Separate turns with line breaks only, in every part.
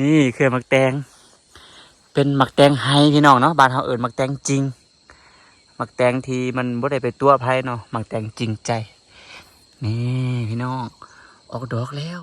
นี่คือหมักแตง เป็นหมักแตงไฮพี่น้องเนาะบ้านเขาเอิญหมักแตงจริงหมักแตงทีมันบ่ได้ไปตัวไพ่เนาะหมักแตงจริงใจ นี่พี่น้อง ออกดอกแล้ว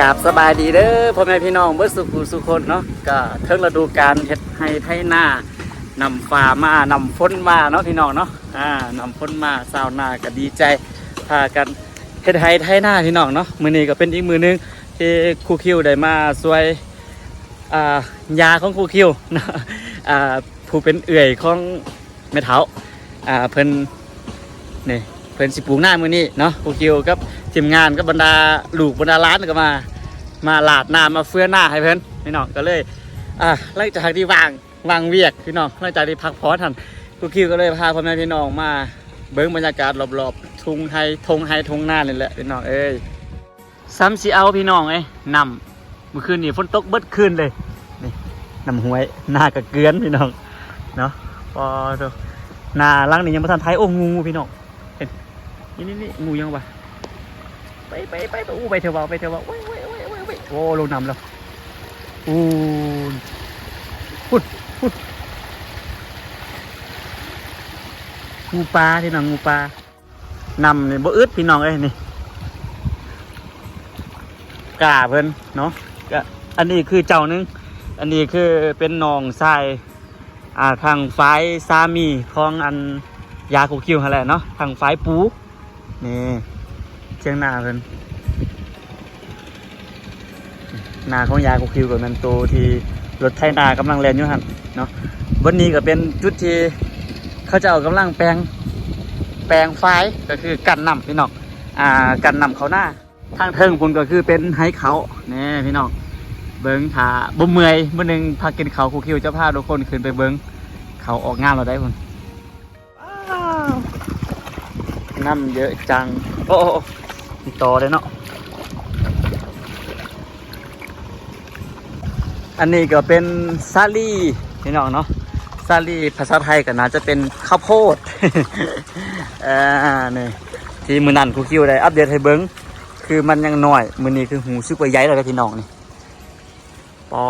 กราบสบายดีเด้อพ่อแม่พี่น้องเบิดสุขุสุคนเนาะก็เทิงฤดูการเฮ็ดให้ไถหน้านำฟ้ามานำฝนมาเนาะพี่น้องเนาะอ่านำฝนมาชาวนาก็ดีใจพากันเฮ็ดให้ไถหน้าพี่น้องเนาะมือนี้ก็เป็นอีกมือหนึงที่ครูคิวได้มาช่วยอ่ายาของครูคิวนะอ่าผู้เป็นเอื่อยของแม่เฒ่าอ่าเพิ่นนี่ พิ่นสิปลูกหน้ามื้อนี้เนาะครูคิวกับทีมงานกับบรรดาลูกบรรดาร้านก็มา มาลาดหน้ำมาเฟื้อหน้าให้เพิ่นพี่น้องก็เลยอ่าหลังจากที่วางวางเวียกพี่น้องหลังจากที่พักพอทันกูคิวก็เลยพาพ่อแม่พี่น้องมาเบิ้งบรรยากาศรอบๆทุ่งไฮทงไฮทงหน้านี่แหละพี่น้องเอ้ยซ้ำสีเอาพี่น้องเอ้ยนำเมื่อคืนนี้ฝนตกเบิดคืนเลยนี่นำห้วยหน้ากระเกลือนพี่น้องเนาะพอเถอะหน้าหลังนี่ยังไม่ทันไทยโอ้งูพี่น้อง นี่นี่นี่งูยังวะไปไปไปไปอู้ไปเถอะวะไปเถอะวะโอ้ยโอ้ยโอ้ยโอ้ยโอ้ยโอ้ลงน้ำแล้วอูนพุดพุดงูปลาที่น้องงูปลานำนี่บ่อึดพี่น้องเอ้ยนี่กาเพิ่นเนาะอันนี้คือเจ้าหนึง อันนี้คือเป็นน้องชายอ่าทางฝ่ายสามีของอันยาคูคิวหั่นแหละเนาะทางฝ่ายปู นี่เชียงหน้าเพิ่นนาของยาคูคิวกับแมนโตที่รถไถนากำลังแล่นอยู่หันเนาะวันนี้ก็เป็นจุดที่เขาจะเอากำลังแปลงแปลงไฟก็คือกันนำพี่น้องอ่ากันนำเขาหน้าทางเทิงคุณก็คือเป็นไฮเขาเนี่พี่น้องเบิ้งถาบ่เมื่อยเมื่อนึงพากินเขาคูคิวจะพาทุกคนขึ้นไปเบิ้งเขาออกงานเราได้คุณ น้ำเยอะจังโอ้โอ้โอ้มีต่อเลยเนาะ อันนี้ก็เป็นซาลี่พี่น้องเนาะซาลี่ภาษาไทยก็น่าจะเป็นข้าวโพดเอ่านี่ที่มือนันครูคิวได้อัปเดตให้เบิ้งคือมันยังน้อยมือนี้คือหูซึกว่าใหญ่เลยพี่น้องนี่ปอ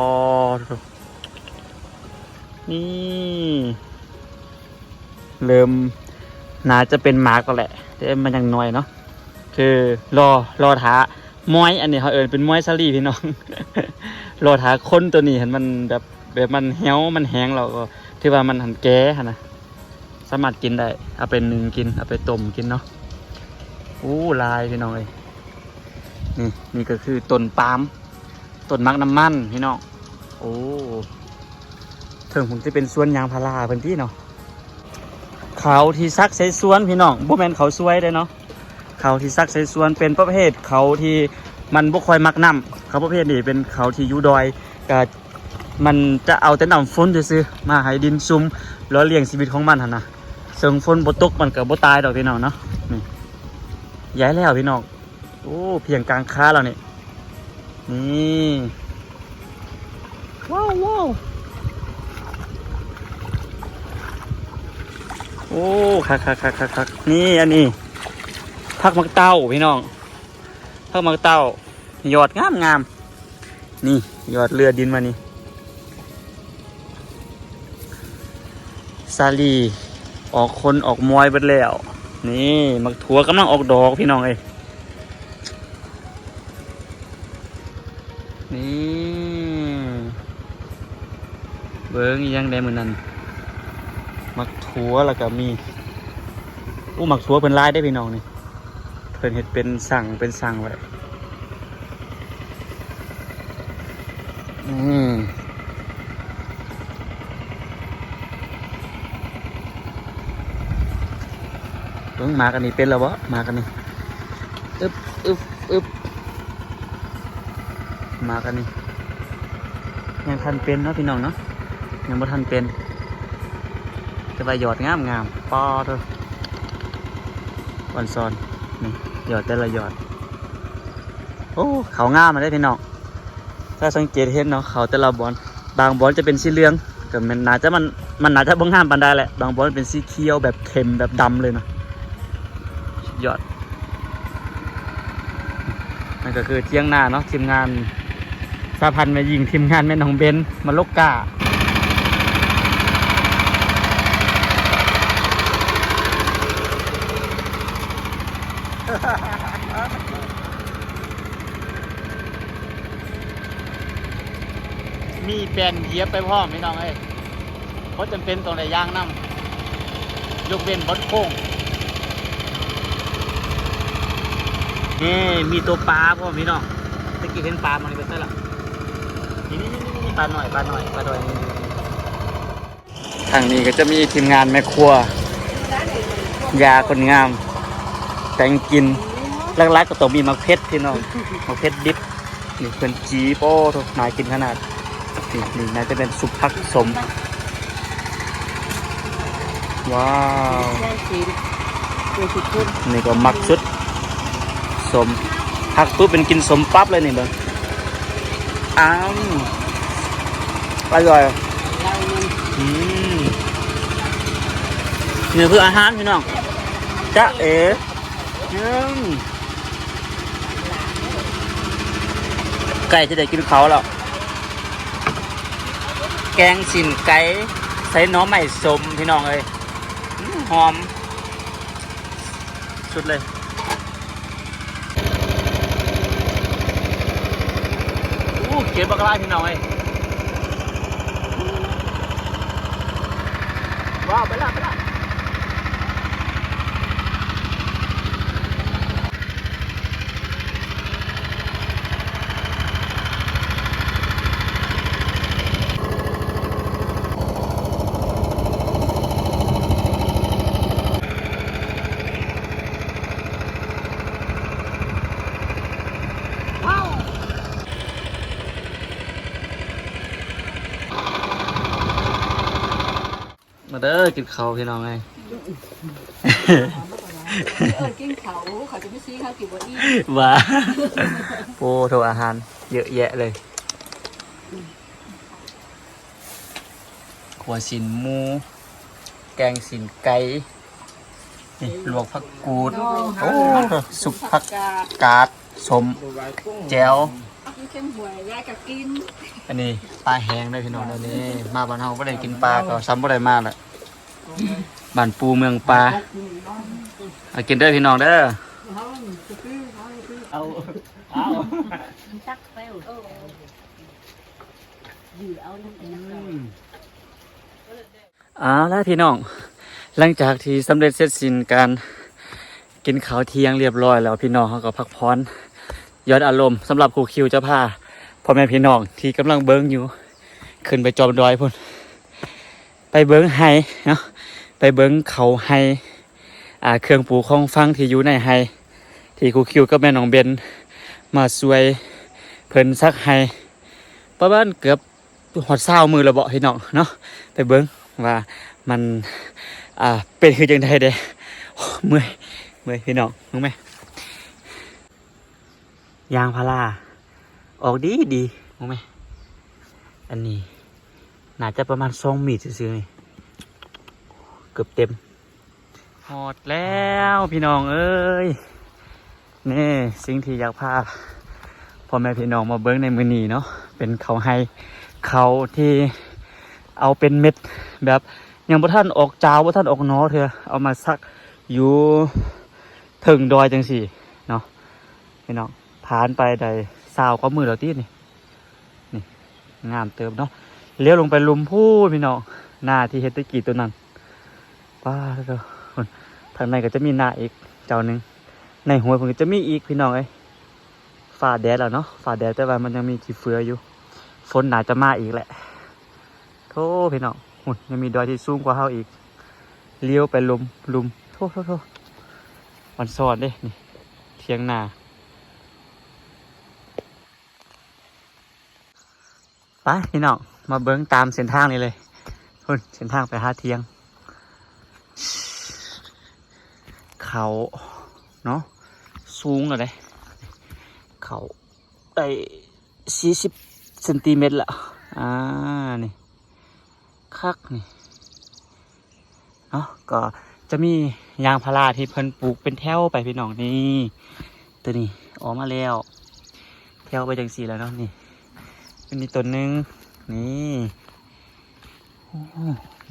ดนี่เริ่ม น่าจะเป็นมารก็แหละแต่มันยังน้อยเนาะคือรอรอท้ามอยอันนี้เขาเอินเป็นมอยซาลีพี่น้อง รอหาคนตัวนี้เห็นมันแบบแบบมันเหี่ยวมันแห้งเราก็ที่ว่ามันหันแก่นะสามารถกินได้เอาไปนึ่งกินเอาไปต้มกินเนาะอู้ลายพี่น้องเลยนี่นี่ก็คือต้นปาล์มต้นมักน้ำมันพี่น้องโอ้ถึงผมจะเป็นสวนยางพาราพิ่นที่เนาะ เขาที่ซักใส่สวนพี่น้องบ่แมนเขาสวยได้เนาะเขาที่ซักใส่สวนเป็นประเภทเขาที่มันบ่ค่อยมักน้ำเขาประเภทนี้เป็นเขาที่อยู่ดอยก็มันจะเอาแต่น้ำฝนซื่อๆมาให้ดินซุ่มแล้วเลี้ยงชีวิตของมันหั่นนะเสริงฝนบ่ตกมันก็บ่ตายดอกพี่น้องเนาะนี่ย้ายแล้วพี่น้องโอ้เพียงกลางค้าแล้วนี่นี่ว้าวว้าว โอ้คักคักคักคักคักนี่อันนี้พักมักเต้าพี่น้องพักมักเต้ายอดงามงามนี่ยอดเรือดินมานี่ซาลีออกคนออกมวยเบิดแล้ว นี่มักถั่วกำลังออกดอกพี่น้องเอ้ยนี่เบิ้งอีหยังได้มือนนั้น มักถั่วแล้วก็มีอู้หมักถั่วเป็นลายได้พี่น้องนี่เพิ่นเฮ็ดเป็นสั่งเป็นสั่งไว้อืมเบิ่งมากันนี่เป็นแล้วบ่มากันนี่อึบอึบอึบมากันนี่ยังทันเป็นเนาะพี่น้องเนาะยังบ่ทันเป็น แต่ว่าหยอดงามงามปอเถอะวันซอนนี่หยอดแต่ละหยอด โอ้เขางามมาได้พี่น้องถ้าสังเกตเห็นเนาะเขาแต่ละบอลบางบอลจะเป็นสีเหลืองก็มันน่าจะมันมันน่าจะบ่งห้ามปานใดแหละบางบอลเป็นสีเขียวแบบเข็มแบบดำเลยเนาะสุดยอดนั่นก็คือเที่ยงหน้าเนาะทีมงานสาพันธ์มายิงทีมงานแม่น้องเบนมาลกกา มีแปลนเหยียบไปพร้อมพี่น้องเอ้ยเพราะจำเป็นตรงไหนยางน้ำยกเว้นบดโค้งนี่มีตัวปลาพ่อพี่น้องตะกี้เห็นปลามันก็ใช่ละนี่นี่นี่นี่ปลาหน่อยปลาหน่อยปลาดอยทางนี้ก็จะมีทีมงานแม่ครัวยาคนงาม แต่งกินลักๆก็ต้องมีมะเพ็ดพี่น้องมะเพ็ดดิบนี่เป็นจีโป้ทุกนายกินขนาด นี่นี่น่าจะเป็นซุปผักสม ว้าว
ได้สิตัวสุดนี่
ก็มักสุดสมผักปุ๊บเป็นกินสมปั๊บเลยนี่เบิ้งอ้ามอร่อย
เรามัน
อืมเนื้อเพื่ออาหารพี่น้องจ๊ะเอ๋อืมไก่จะได้กินเขาแล้ว กงสินไก่ใส่น้อใหม่สมพี่น้องเลยอื้อหอม สุดเลยอู้เขียนบักลาพี่น้องเลยว้าวไปละไปละ มาเด้อกินข้าวพี่น้องเลย
เออกินเขาเขาจะไม่ซื้อข้าวกี่วันอี
ว้าโอ้โถอาหารเยอะแยะเลยขัวสินหมู แกงสินไก่นี่ลวกผักกูด โอ้ สุกผัก
กาด
กาดสมแจว
กินเข้มหวยยายก็กิน
อันนี้ปลาแห้งด้วยพี่น้องเดี๋ยวนี้ มาบ้านเฮาบ่ได้กินปลาก็ซ้ำบ่ได้มาแหละบ้านปูเมืองปลาเอากินเด้อพี่น้องเด้อ
เอา
เอาเอา
มันตักไปโอ้ยือเอาน้ำแข็ง
เอาละพี่น้อง หลังจากที่สำเร็จเสร็จสิ้นการกินข้าวเที่ยงเรียบร้อยแล้วพี่น้องเขาก็พักผ่อน ยอดอารมณ์สำหรับครูคิวเจ้าผ้าพ่อแม่พี่น้องที่กำลังเบิ้งอยู่ ขึ้นไปจอมดอยพุ่นไปเบิ้งไฮเนาะไปเบิ้งเขาไฮอ่าเครื่องปูของฟังที่อยู่ในไฮที่ครูคิวกับแม่น้องเบนมาช่วยเพิ่นซักไฮประมาณเกือบหอดเศร้ามือระเบาะพี่น้องเนาะไปเบิ้งว่ามันอ่าเป็นคือจังไดเด้เมื่อยเมื่อยพี่น้องรู้ไหม ยางพาราออกดีดีรู้ไหมอันนี้น่าจะประมาณสองมีดซื้อนี่เกือบเต็มหอดแล้วพี่น้องเอ้ยนี่สิ่งที่อยากพาพ่อแม่พี่น้องมาเบิ้งในมือนีเนาะเป็นเขาให้เขาที่เอาเป็นเม็ดแบบยังบ่ท่านออกจาวบ่ท่านออกนอเถอะเอามาซักอยู่ถึงดอยจังสี่เนาะพี่น้อง ผ่านไปได้สาวก็มือเราตีนี่นี่งามเติมเนาะเลี้ยวลงไปลุมพูพี่น้องหน้าที่เฮตกีตัวนั้นป้าแล้วก็คนทางในก็จะมีหน้าอีกเจ้าหนึ่งในหัวผมก็จะมีอีกพี่น้องไอ้ฝ่าแดดแล้วเนาะฝ่าแดดแต่ว่ามันยังมีขี้เฟืออยู่ ฝนหนาจะมาอีกแหละโธ่พี่น้องหุ่นยังมีดอยที่สูงกว่าเฮาอีก เลี้ยวไปลุมลุมโธ่โธ่โธ่มันสอนเด้นี่เทียงนา ไปพี่น้องมาเบิ้งตามเส้นทางนี้เลยพุ่นเส้นทางไปหาเทียง เขาเนาะสูงเลยเขาได้สี่สิบเซนติเมตรละอ่านี่คักนี่เนาะก็จะมียางพาราที่เพิ่นปลูกเป็นแถวไปพี่น้องนี่ตัวนี้ออกมาแล้วแถวไปจังสีแล้วเนาะนี่ เป็นอีกตัวหนึ่งนี่โอ้โห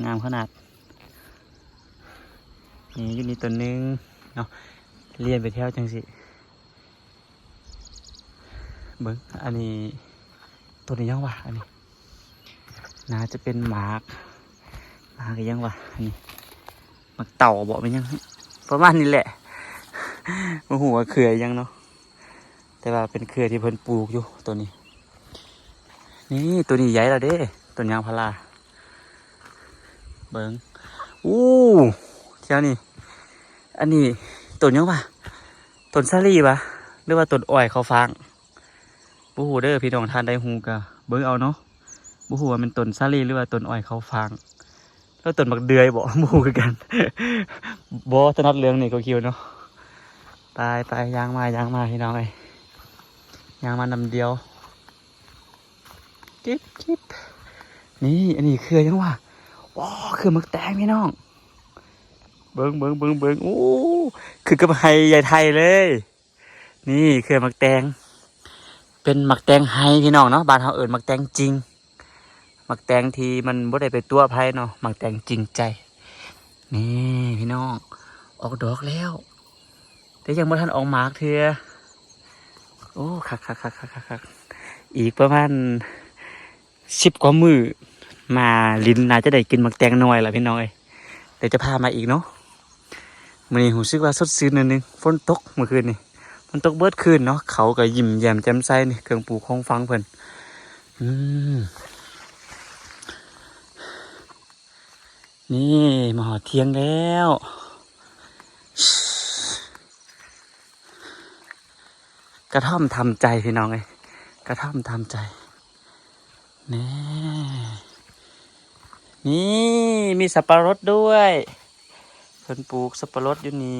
งามขนาด นี่อยู่นี่ตัวหนึ่งเนาะเรียนไปเที่ยวจังสิเบิ้งอันนี้ตัวนี้ยังวะอันนี้น่าจะเป็นหมากหมากยังวะอันนี้หมากเต่าบอกเป็นยังประมาณนี้แหละมาหัวเครือยังเนาะแต่ว่าเป็นเครือที่เพิ่นปลูกอยู่ตัวนี้ นี่ตัวนี้ใหญ่แล้วเด้ต้นยางพาราเบิงอู้เที่ยวนี่อันนี้ต้นยังวะต้นซาลีปะหรือว่าต้นอ้อยเขาฟางบูฮูเด้อพี่น้องทานได้ฮูกะเบิ้งเอาเนาะบูฮูว่ามันต้นซาลีหรือว่าต้นอ้อยเขาฟางแล้วต้นบักเดือยบอกบูฮูคือกันบอถนัดเรื่องนี่ก็คิวเนาะไปไปยยางมายางมาพี่น้องไอ้ยยางมานำเดียว จิ๊บจิ๊บนี่อันนี้คือยังวะว้าคือมึกแตงพี่น้อง เบิ้งเบิ้งเบิ้งเบิ้งโอ้คือกับไฮใหญ่ไทยเลย นี่คือมักแตง เป็นมักแตงไฮพี่น้องเนาะบ้านเขาเอิญมักแตงจริงมักแตงที่มันบ่ได้ไปตัวไพ่เนาะมักแตงจริงใจ นี่พี่น้อง ออกดอกแล้ว แต่ยังบ่ทันออกหมากเถือโอ้คักคักคักคักคักคักอีกประมาณ สิบกว่ามือมาลินนาจะได้กินมักแตงหน่อยละพี่น้อยเดี๋ยวจะพามาอีกเนาะมันนี้หูซึกว่าสดชื่นนิดนึงฝนตกเมื่อคืนนี่ฝนตกเบิดคืนเนาะเขาก็ยิ้มแย้มแจ่มใสนี่เครื่องปลูกของฟังเพิ่นอืมนี่มาหอเทียงแล้วกระท่อมทำใจพี่น้องเอ้กระท่อมทำใจ นี่นี่มีสับปะรดด้วยเพิ่นปลูกสับปะรดอยู่นี่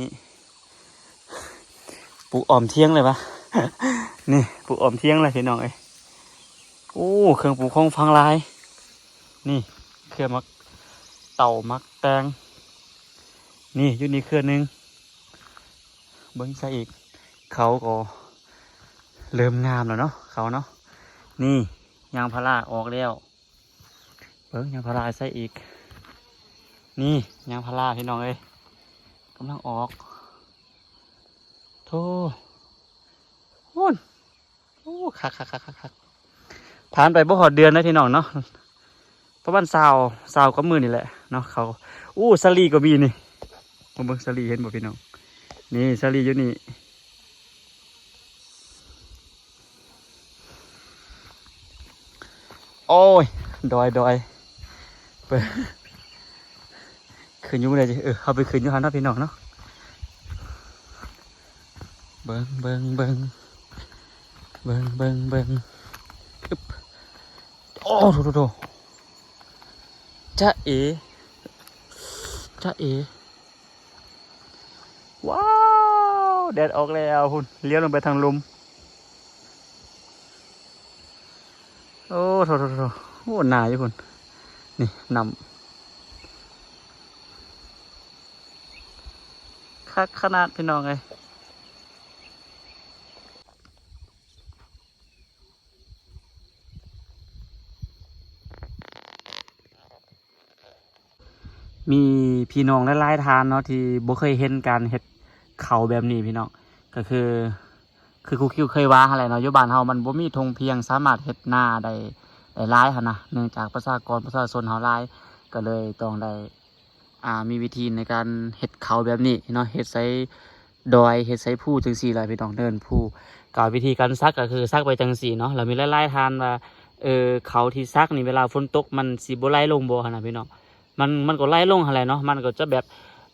ปลูกอ่อมเที่ยงเลยปะนี่ปลูกอ่อมเที่ยงเลยพี่น้องเอ้ยโอ้เครื่องปลูกของฟังลาย นี่เครื่องมักเต่ามักแตงนี่อยู่นี่เครื่อหนึงเบิ้งใส่อีกเขาก็เริ่มงามแล้วเนาะเขาเนาะนี่ ยางพาราออกแล้วเบิ้งยางพาราใส่อีก นี่ยางพาราพี่น้องเอ้ยกำลังออกโธ่หุ่นอ้คักคักคักคักผ่านไปบ่หอดเดือนนะพี่น้องเนาะประมาณสาวสาวก็มือนี่แหละเนาะเขาอู้สลีก็มีนี่มเบิ่งสลีเห็นบ่พี่น้องนี่สลีอยู่นี่โอ้ย ดอยดอยเปิดขึ้นอยู่เลยเออเขาไปขึ้นอยู่หันเนาะพี่น้องเนาะเบิ่งเบิ่งเบิ่งเบิ่งเบิ่งเบิ่งอึ๊บโอ้โถโถโถจ้าเอจ้าเอว้าวแดดออกแล้วคุณเลี้ยวลงไปทางลมโอ้โถโถโถ อ้หนายู่คุณนี่นำคักขนาดพี่น้องเลยมีพี่น้องหลายๆทานเนาะที่บ่เคยเห็นการเฮ็ดเขาแบบนี้พี่น้องก็คือ คือครูคิวเคยว่าอะไรเนาะยู่บ้านเฮามันบ่มีธงเพียงสามารถเฮ็ดหน้าได้ หลายหั่นนะเนื่องจากประชากรประชาชนเฮาหลายก็เลยต้องได้อ่ามีวิธีในการเฮ็ดเขาแบบนี้เนาะเฮ็ดใส่ดอยเฮ็ดใส่ผู้จังซี่ล่ะพี่น้องเดินผู้ก็วิธีการซักก็คือซักไปจังซี่เนาะแล้วมีหลายๆทานว่าเออเขาที่ซักนี่เวลาฝนตกมันสิบ่ไหลลงบ่หั่นน่ะพี่น้องมันมันก็ไล่ลงอะไรเนาะมันก็จะแบบ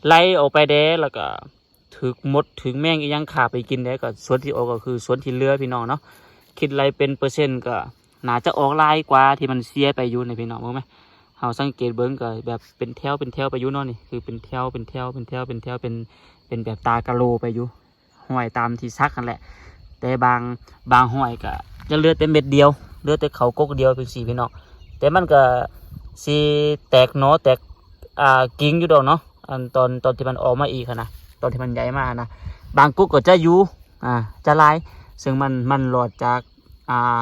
ไล่ออกไปเด้แล้วก็ถึกมดถึงแมงอียังขาไปกินได้ก็ส่วนที่ออกก็คือส่วนที่เลือพี่น้องเนาะคิดไรเป็นเปอร์เซ็นต์ก็ น่าจะออกลายกว่าที่มันเสียไปอยู่ในพี่น้องรู้งไหมเฮาสังเกตเบิ้งก็แบบเป็นแถวเป็นแถวไปอยู่เนาะนี่คือเป็นแถวเป็นแถวเป็นแถวเป็นแถวเป็นเป็นแบบตากะโลไปอยู่ห้อยตามที่ซักกันแหละ แต่บางบางห้อยก็จะเลือแต่เม็ดเดียว เลือแต่เขากกเดียวเป็นสี่พี่น้องแต่มันก็สีแตกหนอแตกอ่ากิ่งอยู่ดอกเนาะอันตอนตอนที่มันออกมาอีกนะตอนที่มันใหญ่มากนะบางกุ๊กก็จะอยู่อ่าจะลายซึ่งมันมันหลอดจากอ่า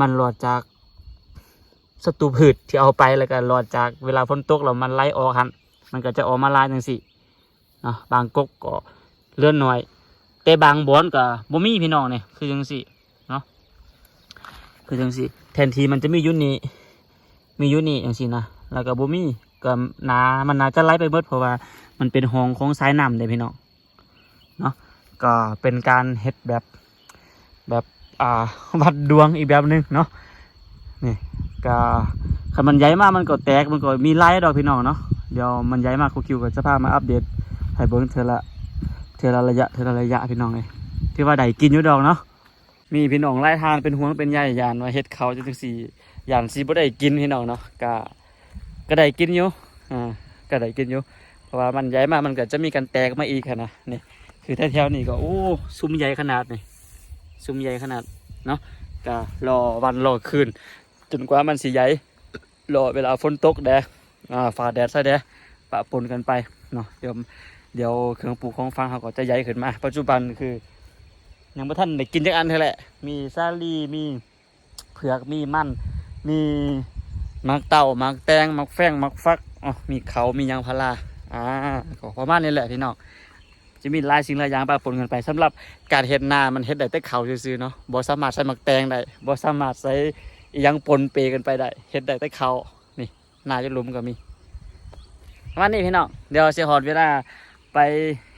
มันหลอดจากศัตรูพืชที่เอาไปแล้วก็หลอดจากเวลาฝนตกแล้วมันไล่ออกหันมันก็จะออกมาลายจังสิเนาะบางก๊กก็เลื่อนหน่อย แต่บางบอนก็บ่มีพี่น้องเนี่ยคือจังสิเนาะคือจังสิแทนที่มันจะมีอยุ่นนี้มีอยู่นี่อย่างสินะแล้วก็บ่มีก็นามันน่าจะไล่ไปเบิดเพราะว่ามันเป็นห้องของสายน้ำเด้พี่น้องเนาะก็เป็นการเฮ็ดแบบแบบ อ่าวัดดวงอีกแบบหนึงเนาะนี่ก็คันมันใหญ่มากมันก็แตกมันก็มีไล่ดอกพี่น้องเนาะเดี๋ยวมันใหญ่มากครูคิวก็จะพามาอัปเดตให้เบิ่งเทอละเทอละระยะเทอละระยะพี่น้องเลยที่ว่าได้กินอยู่ดอกเนาะมีพี่น้องไล่ทานเป็นห่วงเป็นใยยานว่าเฮ็ดเขาจะจังซี่อย่างสีบ่ได้กินพี่น้องเนาะก็ก็ได้กินอยู่อ่าก็ได้กินอยู่เพราะว่ามันใหญ่มากมันก็จะมีการแตกมาอีกนะนี่คือแถวๆนี้ก็โอ้ซุ้มใหญ่ขนาดนี่ ซุ้มใหญ่ขนาดเนาะก็รอวันรอคืน จนกว่ามันสิใหญ่รอเวลาฝนตกแดดอ่าฝ่าแดดซะแดดปะปนกันไปเนาะเดี๋ยวเดี๋ยวเครื่องปลูกของฟังเขาก็จะใหญ่ขึ้นมา ปัจจุบันคือยังไม่ทันได้กินจักอันเท่าแหละมีซาลีมีเผือกมีมันมีมักเต่ามักแตงมักแฟงมักฟักอ๋อมีเขามียางพาราอ่าก็ประมาณนี้แหละพี่น้อง จะมีหลายสิ่งหลายอย่างปะปนกันไปสำหรับการเฮ็ดนามันเฮ็ดได้แต่เขาซื่อๆเนาะบ่สามารถใส่มักแตงได้บ่สามารถใส่ยังปนเปกันไปได้เฮ็ดได้แต่เขานี่นาจะลุมก็มีประมาณนี้พี่น้องเดี๋ยวสิฮอดเวลาไป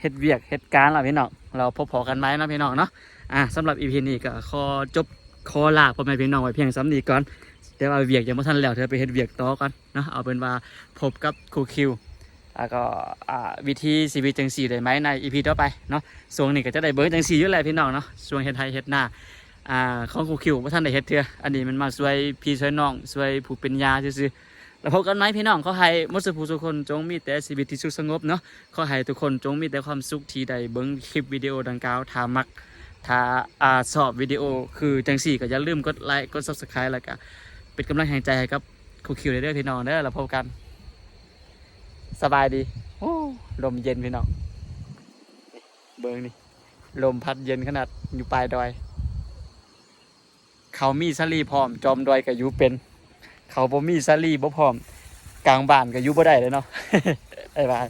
เฮ็ดเวียกเฮ็ดการแล้วพี่น้องเราพบพอกันไหมนะพี่น้องเนาะอ่าสำหรับ EP นี้ก็ขอจบขอลาพ่อแม่พี่น้องไว้เพียงซ้ำนี้ก่อนแต่ว่าเวียกยังไม่ทันแล้วเธอไปเฮ็ดเวียกต่อกันเนาะเอาเป็นว่าพบกับครูคิว แล้วก็วิธีชีวิตจังสี่ได้ไหมในอีพีต่อไปเนาะส่วนนี้ก็จะได้เบิร์จังสี่อยู่แหละพี่น้องเนาะส่วนเฮ็ดไทยเฮ็ดหน้าอ่าของครูคิวว่าท่านได้เฮ็ดเถื่ออันนี้มันมาช่วยพี่ช่วยน้องช่วยผู้เป็นยาซื่อๆแล้วพบกันไหมพี่น้องขอให้มดสุผู้ทุกคนจงมีแต่ชีวิตที่สุขสงบเนาะขอให้ทุกคนจงมีแต่ความสุขที่ได้เบิ่งคลิปวิดีโอดังกล่าวถ้ามักถ้าอ่าชอบวิดีโอคือจังสี่ก็อย่าลืมกดไลค์กด Subscribe แล้วก็เป็นกำลังแห่งใจให้กับครูคิวเด้อพี่น้องเด้อเราพบกัน สบายดีโอ้ลมเย็นพี่น้องนี่เบิงนี่ลมพัดเย็นขนาดอยู่ปลายดอย เขามีสลีพร้อม จอมดอยกับยูเป็น เขาบ่มีสลีบ่พร้อม กลางบ้านกับยูบ่ได้เลยเนาะบ๊ายบาย